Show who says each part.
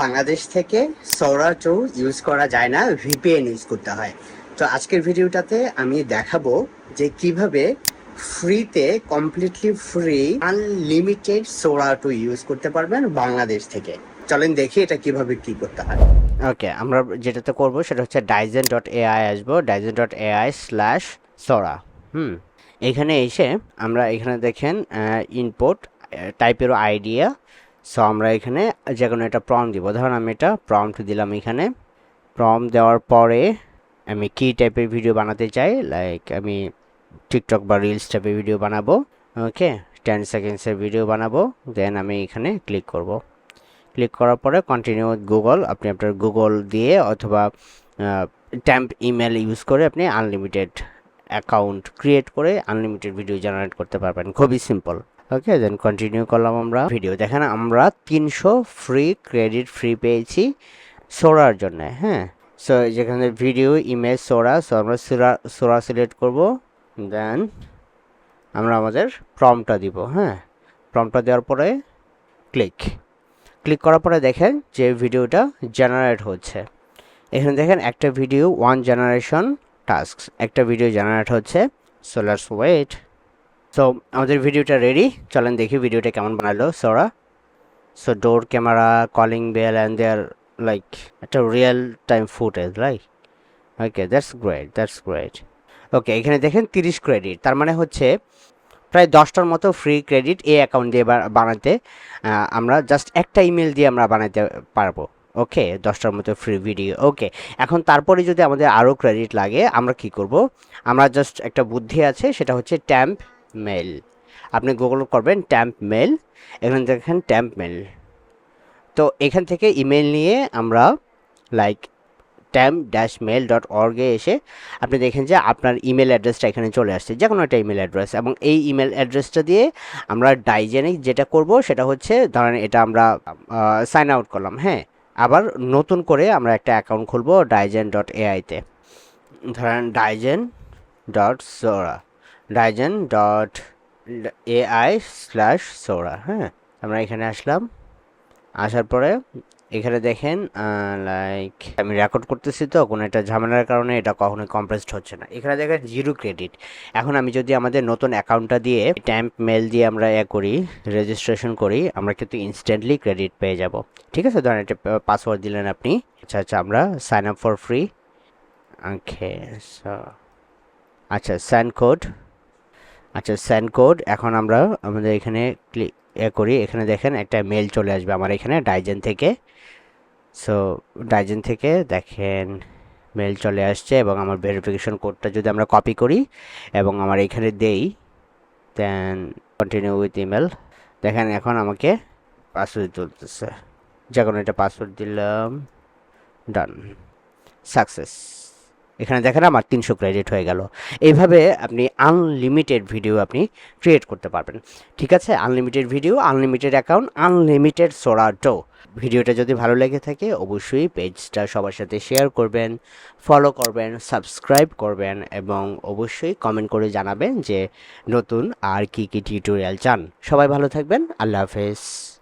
Speaker 1: বাংলাদেশ থেকে Saura to use করা যায় না ভিপিএন ইউজ করতে হয়। তো আজকের ভিডিওটাতে আমি দেখাবো যে কীভাবে ফ্রিতে completely free unlimited Sora two use করতে পারবেন বাংলাদেশ থেকে। চলেন দেখি এটা কীভাবে কি করতে হয়। ওকে আমরা যেটাতে করব সেটা হচ্ছে ডাইজেন ডট এআই আসব ডাইজেন ডট এআই স্ল্যাশ সোরা। হুম, এখানে এসে আমরা এখানে দেখেন ইনপুট টাইপেরও আইডিয়া সো আমরা এখানে যে কোনো একটা প্রম দিব। ধরুন আমি এটা প্রম্পট দিলাম এখানে। প্রম দেওয়ার পরে আমি কী টাইপের ভিডিও বানাতে চাই? লাইক আমি টিকটক বা রিলস টাইপের ভিডিও বানাবো। ওকে টেন সেকেন্ডসের ভিডিও বানাবো। দেন আমি এখানে ক্লিক করব। ক্লিক করার পরে কন্টিনিউ গুগল আপনি আপনার গুগল দিয়ে অথবা ট্যাম্প ইমেল ইউজ করে আপনি আনলিমিটেড অ্যাকাউন্ট ক্রিয়েট করে আনলিমিটেড ভিডিও জেনারেট করতে পারবেন। খুবই সিম্পল ওকে দেন কন্টিনিউ করলাম আমরা। ভিডিও দেখেন আমরা তিনশো ফ্রি ক্রেডিট ফ্রি পেয়েছি সোরার জন্য হ্যাঁ? সো যেখানে ভিডিও ইমেজ সোরা সো আমরা সোরা সোরা সিলেক্ট করব। দেন আমরা আমাদের প্রমটা দিব হ্যাঁ? প্রমটা দেওয়ার পরে ক্লিক ক্লিক করার পরে দেখেন যে ভিডিওটা জেনারেট হচ্ছে। এখানে দেখেন একটা ভিডিও ওয়ান জেনারেশন টাস্ক একটা ভিডিও জেনারেট হচ্ছে। সো লেটস ওয়েট সো আমাদের ভিডিওটা রেডি চলেন দেখি ভিডিওটা কেমন বানালো Sora so door camera calling bell and there like একটা real time footage like okay that's great that's great okay এখানে দেখেন তিরিশ ক্রেডিট তার মানে হচ্ছে প্রায় দশটার মতো ফ্রি ক্রেডিট এই অ্যাকাউন্ট দিয়ে বানাতে আমরা জাস্ট একটা ইমেল দিয়ে আমরা বানাতে পারব ওকে দশটার মতো ফ্রি ভিডিও ওকে এখন তারপরে যদি আমাদের আরও ক্রেডিট লাগে, আমরা কি করব? আমরা জাস্ট একটা বুদ্ধি আছে, সেটা হচ্ছে ট্যাম্প মেল আপনি গুগল করবেন ট্যাম্প মেল এখানে দেখেন ট্যাম্প মেল তো এখান থেকে ইমেল নিয়ে আমরা like temp dash mail dot অর্গে এসে আপনি দেখেন যে আপনার ইমেল অ্যাড্রেসটা এখানে চলে আসছে যে কোনো একটা ইমেল অ্যাড্রেস এবং এই ইমেল অ্যাড্রেসটা দিয়ে আমরা ডাইজেনিক যেটা করব সেটা হচ্ছে, ধরেন এটা আমরা সাইন আউট করলাম হ্যাঁ? আবার নতুন করে আমরা একটা অ্যাকাউন্ট খুলবো ডাইজেন ডট এআইতে ধরেন ডাইজেন ডট সোরা ডাইজেন ডট এআই স্ল্যাশ সোরা হ্যাঁ? আমরা এখানে আসলাম। আসার পরে এখানে দেখেন লাইক আমি রেকর্ড করতেছি তো, কোনো একটা ঝামেলার কারণে এটা কখনোই কম্প্রেসড হচ্ছে না। এখানে দেখেন জিরো ক্রেডিট এখন আমি যদি আমাদের নতুন অ্যাকাউন্টটা দিয়ে ট্যাম্প মেল দিয়ে আমরা এ করি রেজিস্ট্রেশন করি, আমরা কিন্তু ইনস্ট্যান্টলি ক্রেডিট পেয়ে যাব। ঠিক আছে? ধরেন একটা পাসওয়ার্ড দিলেন আপনি। আচ্ছা আচ্ছা আমরা sign up for free okay আচ্ছা স্যান্ড কোড আচ্ছা স্যান্ড কোড এখন আমরা আমাদের এখানে ক্লিক এ করি। এখানে দেখেন একটা মেল চলে আসবে আমার এখানে ডাইজেন থেকে। সো ডাইজেন থেকে দেখেন মেল চলে আসছে এবং আমার ভেরিফিকেশন কোডটা যদি আমরা কপি করি এবং আমার এখানে দেই দেন কন্টিনিউ উইথ ইমেল দেখেন এখন আমাকে পাসওয়ার্ড তুলতেছে যে কোনো একটা পাসওয়ার্ড দিলাম। ডান সাকসেস এখানে দেখেন আমার তিনশো ক্রেডিট হয়ে গেল। এইভাবে আপনি আনলিমিটেড ভিডিও আপনি ক্রিয়েট করতে পারবেন। ঠিক আছে? Unlimited video unlimited account unlimited সোরাটো ভিডিওটা যদি ভালো লেগে থাকে, অবশ্যই পেজটা সবার সাথে শেয়ার করবেন ফলো করবেন সাবস্ক্রাইব করবেন এবং অবশ্যই কমেন্ট করে জানাবেন যে নতুন আর কি কি টিউটোরিয়াল চান। সবাই ভালো থাকবেন। আল্লাহ হাফেজ।